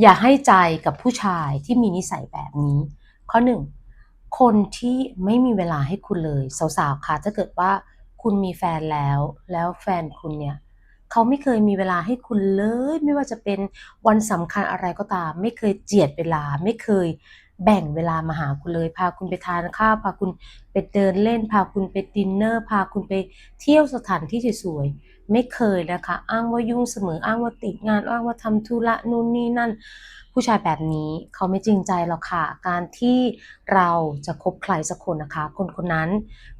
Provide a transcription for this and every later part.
อย่าให้ใจกับผู้ชายที่มีนิสัยแบบนี้ ข้อหนึ่งคนที่ไม่มีเวลาให้คุณเลย สาวๆค่ะถ้าเกิดว่าคุณมีแฟนแล้ว แล้วแฟนคุณเนี่ยเขาไม่เคยมีเวลาให้คุณเลย ไม่ว่าจะเป็นวันสำคัญอะไรก็ตาม ไม่เคยเจียดเวลาไม่เคย แบ่งเวลามาหาคุณเลย พาคุณไปทานข้าว พาคุณไปเดินเล่น พาคุณไปดินเนอร์ พาคุณไปเที่ยวสถานที่สวยๆ ไม่เคยนะคะ อ้างว่ายุ่งเสมอ อ้างว่าติดงาน อ้างว่าทำธุระนู่นนี่นั่น ผู้ชายแบบนี้เขาไม่จริงใจหรอกค่ะ การที่เราจะคบใครสักคนนะคะ คนคนนั้น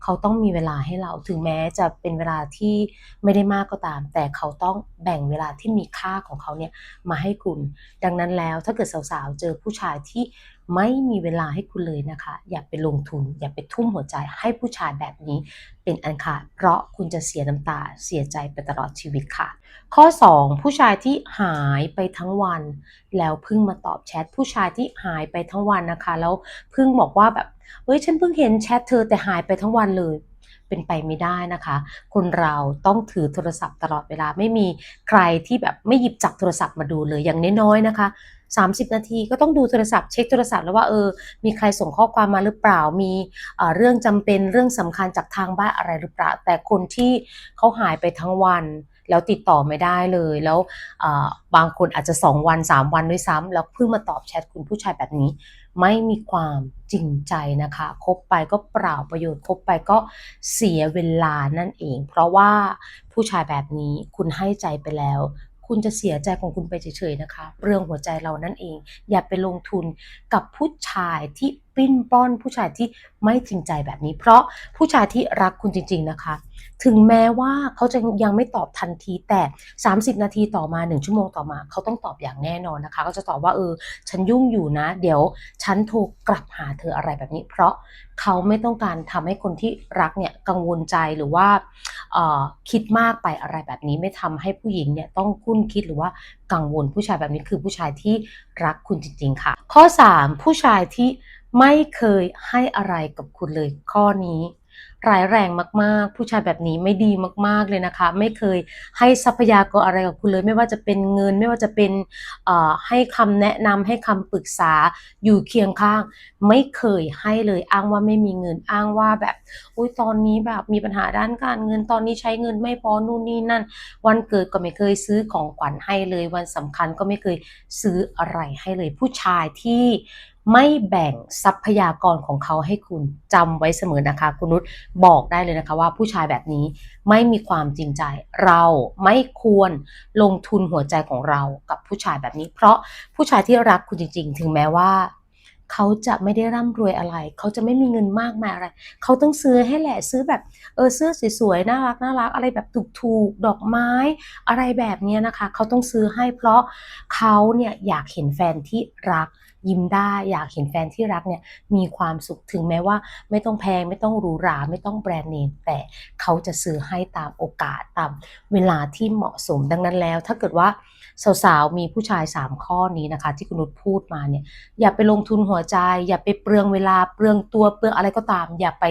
เขาต้องมีเวลาให้เรา ถึงแม้จะเป็นเวลาที่ไม่ได้มากก็ตาม แต่เขาต้องแบ่งเวลาที่มีค่าของเขาเนี่ยมาให้คุณ ดังนั้นแล้วถ้าเกิดสาวๆ เจอผู้ชายที่ ไม่มีเวลาให้คุณเลยนะคะ อย่าไปลงทุน อย่าไปทุ่มหัวใจให้ผู้ชายแบบนี้เป็นอันขาดเพราะคุณจะเสียน้ำตาเสียใจไปตลอดชีวิตค่ะ ข้อ 2 ผู้ชายที่หายไปทั้งวัน แล้วเพิ่งมาตอบแชทผู้ชายที่หายไปทั้งวันนะคะ แล้วเพิ่งบอกว่าแบบเฮ้ยฉันเพิ่งเห็นแชทเธอแต่หายไปทั้งวันเลย เป็นไปไม่ได้นะคะ คนเราต้องถือโทรศัพท์ตลอดเวลาไม่มีใครที่แบบไม่หยิบจับโทรศัพท์มาดูเลยอย่างน้อยๆนะคะ 30 นาทีก็ต้องดูโทรศัพท์เช็คโทรศัพท์แล้วว่าเออ มีใครส่งข้อความมาหรือเปล่า มีเออเรื่องจำเป็นเรื่องสำคัญจากทางบ้านอะไรหรือเปล่า แต่คนที่เขาหายไปทั้งวัน แล้วติดต่อไม่ได้เลย แล้วบางคนอาจจะ 2 วัน 3 วันด้วยซ้ำแล้วเพิ่งมาตอบแชทคุณผู้ชายแบบนี้ ไม่มีความจริงใจนะคะคบไปก็เปล่าประโยชน์คบไปก็เสียเวลานั่นเอง เพราะว่าผู้ชายแบบนี้คุณให้ใจไปแล้วคุณจะเสียใจของคุณไปเฉยๆนะคะ เรื่องหัวใจเรานั่นเอง อย่าไปลงทุนกับผู้ชายที่ ปิ้นป้อนผู้ชายที่ไม่จริงใจแบบนี้ เพราะผู้ชายที่รักคุณจริง ๆนะคะ ถึงแม้ว่าเขาจะยังไม่ตอบทันทีแต่ 30 นาทีต่อมา 1 ชั่วโมงต่อมา เขาต้องตอบอย่างแน่นอนนะคะเขาจะตอบว่าเออฉันยุ่งอยู่นะ เดี๋ยวฉันโทรกลับหาเธออะไรแบบนี้ เพราะเขาไม่ต้องการทำให้คนที่รักเนี่ยกังวลใจหรือว่าออคิดมากไปอะไรแบบนี้ไม่ทำให้ผู้หญิงเนี่ยต้องคุ้นคิดหรือว่ากังวลผู้ชายแบบนี้คือผู้ชายที่รักคุณจริง ๆ ค่ะ ข้อ 3 ผู้ชายที่ ไม่เคยให้อะไรกับคุณเลยข้อนี้ร้ายแรงมากๆ ผู้ชายแบบนี้ไม่ดีมากๆเลยนะคะ ไม่เคยให้ทรัพยากรอะไรกับคุณเลย ไม่ว่าจะเป็นเงิน ไม่ว่าจะเป็นให้คำแนะนำให้คำปรึกษาอยู่เคียงข้าง ไม่เคยให้เลยอ้างว่าไม่มีเงินอ้างว่าแบบอุ้ยตอนนี้แบบมีปัญหาด้านการเงินตอนนี้ใช้เงินไม่พอนู่นนี่นั่น วันเกิดก็ไม่เคยซื้อของขวัญให้เลย วันสำคัญก็ไม่เคยซื้ออะไรให้เลย ผู้ชายที่ ไม่แบ่งทรัพยากรของเขาให้คุณจำไว้เสมอนะคะ คุณนุชบอกได้เลยนะคะว่าผู้ชายแบบนี้ไม่มีความจริงใจ เราไม่ควรลงทุนหัวใจของเรากับผู้ชายแบบนี้ เพราะผู้ชายที่รักคุณจริง ๆ ถึงแม้ว่าเขาจะไม่ได้ร่ำรวยอะไร เขาจะไม่มีเงินมากมายอะไร เขาต้องซื้อให้แหละซื้อแบบเออเสื้อสวยๆน่ารักน่ารักอะไรแบบถูกๆดอกไม้อะไรแบบเนี้ยนะคะ เขาต้องซื้อให้เพราะเขาเนี่ยอยากเห็นแฟนที่รักยิ้มได้อยากเห็นแฟนที่รักเนี่ยมีความสุขถึงแม้ว่าไม่ต้องแพงไม่ต้องหรูหราไม่ต้องแบรนด์เนมแต่เขาจะซื้อให้ตามโอกาสตามเวลาที่เหมาะสมดังนั้นแล้ว ถ้าเกิดว่าสาวๆมีผู้ชาย 3 ข้อนี้นะคะ ที่คุณนุชพูดมาเนี่ยอย่าไปลงทุนหัวใจ อย่าไปเปลืองเวลาเปลืองตัวเปลืองอะไรก็ตาม อย่าไป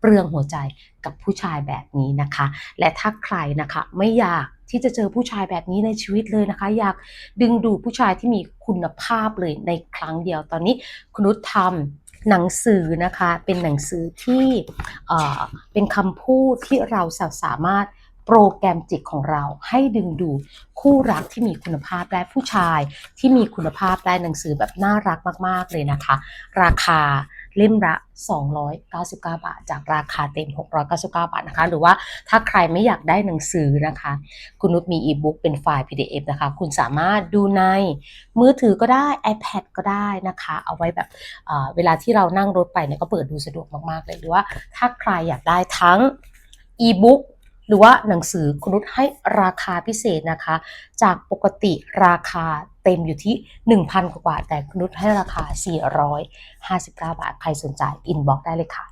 เปลืองหัวใจกับผู้ชายแบบนี้นะคะ และถ้าใครนะคะไม่อยาก ที่จะเจอผู้ชายแบบนี้ในชีวิตเลยนะคะ อยากดึงดูผู้ชายที่มีคุณภาพเลยในครั้งเดียวตอนนี้คุณนุชทำหนังสือนะคะเป็นหนังสือที่เป็นคำพูดที่เราสามารถโปรแกรมจิตของเราให้ดึงดูคู่รักที่มีคุณภาพได้ผู้ชายที่มีคุณภาพได้หนังสือแบบน่ารักมาก ๆ เลยนะคะ ราคา เล่มละ 299 บาท จากราคาเต็ม 699 บาทนะคะ หรือว่าถ้าใครไม่อยากได้หนังสือนะคะ คุณนุชมีอีบุ๊กเป็นไฟล์ PDF นะคะ คุณสามารถดูในมือถือก็ได้ iPad ก็ได้นะคะ เอาไว้แบบเอ่อเวลาที่เรานั่งรถไปเนี่ยก็เปิดดูสะดวกมาก ๆ เลย หรือว่าถ้าใครอยากได้ทั้งอีบุ๊ก หรือว่าหนังสือคุณนุชให้ราคาพิเศษนะคะ จากปกติราคาเต็มอยู่ที่ 1,000 กว่า แต่คุณนุชให้ราคา 459 บาท ใครสนใจอินบ็อกได้เลยค่ะ